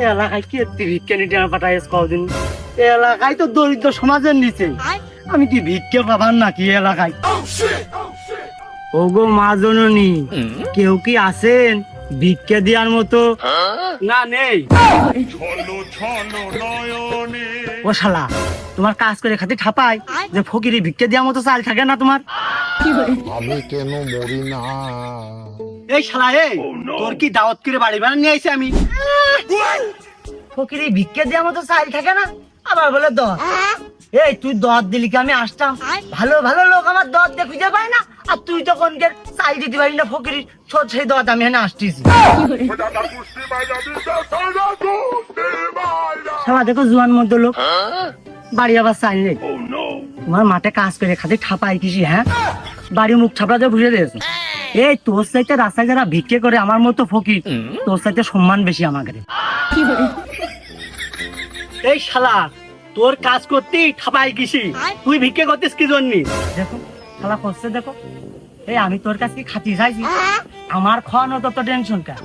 এলাকায় কি ভিক্ষা নিতে পাঠাইস কদিন? এলাকায় তো দরিদ্র সমাজের নিচে। আমি কি ভিক্ষা পাবার নাকি এলাকায়? ওগো মা জননী কেউ কি আছেন? ভিক্ষা দেওয়ার মতো? না নেই। ও শালা তোমার কাজ করে খাতে ঠাপাই যে ফকিরি ভিক্ষা দেওয়ার মতো চাল থাকে না তোমার? আমি কেন মরি না? এই শালা এই তোর কি দাওয়াত করে বাড়ি বানা নিয়ে আইছি আমি? ফকিরি ভিক্ষা মতো থাকে না? আবার বলে দর। এই, তুই দর দিলি কি আমি আসতাম? ভালো ভালো লোক আমার দর খুঁজে পায় না? আর তুই চাল দিতে পারি না, ফকিরি সেই দর আমি আসতেছি। শালা, দেখো জুয়ান মধ্যে লোক। বাড়ি আবার চাল নেই। তোমার মাঠে কাজ করে খাতে ঠাপাই কিসি হ্যাঁ? বাড়ি মুখ ছাপড়া দিয়ে বুঝে দিয়েছে এই তোর সাইতে রাস্তায় যারা ভিক্ষে করে আমার মতো ফকির তোর সাইতে সম্মান বেশি আমাকে। এই শালা তোর কাজ করতেই ঠাপাই কিসি তুই ভিক্ষে করতিস কি জন্য? দেখো শালা করছে দেখো। এই আমি তোর কাছে কি খাতি চাইছি। আমার খাওয়ানো তত টেনশন কা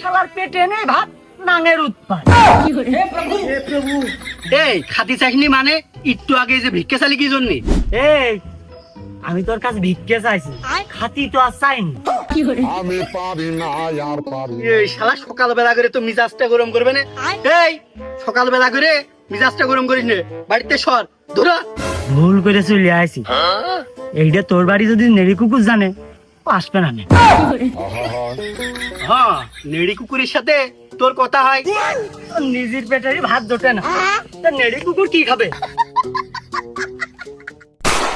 শালার পেটে নেই ভাত নাঙের উৎপাদ এই খাতি চাইনি মানে একটু আগে যে ভিক্ষে চালি কি জন্য? এই আমি তোর কাছে ভিক্ষে চাইছি। খাতি তো আর চাইনি আমি পারি না আর পারি না। এই শালা সকালবেলা করে তো মিজাজটা গরম করবে না? এই সকালবেলা করে মিজাজটা গরম করিস নে। বাড়িতে সর ধরা। ভুল করে চলে আইছি। এইটা তোর বাড়ি যদি নেড়ি কুকুর জানে আসবে না হ্যাঁ নেড়ি কুকুরের সাথে তোর কথা হয়। নিজের পেটেরই ভাত জোটে না। তা নেড়ি কুকুর কি খাবে?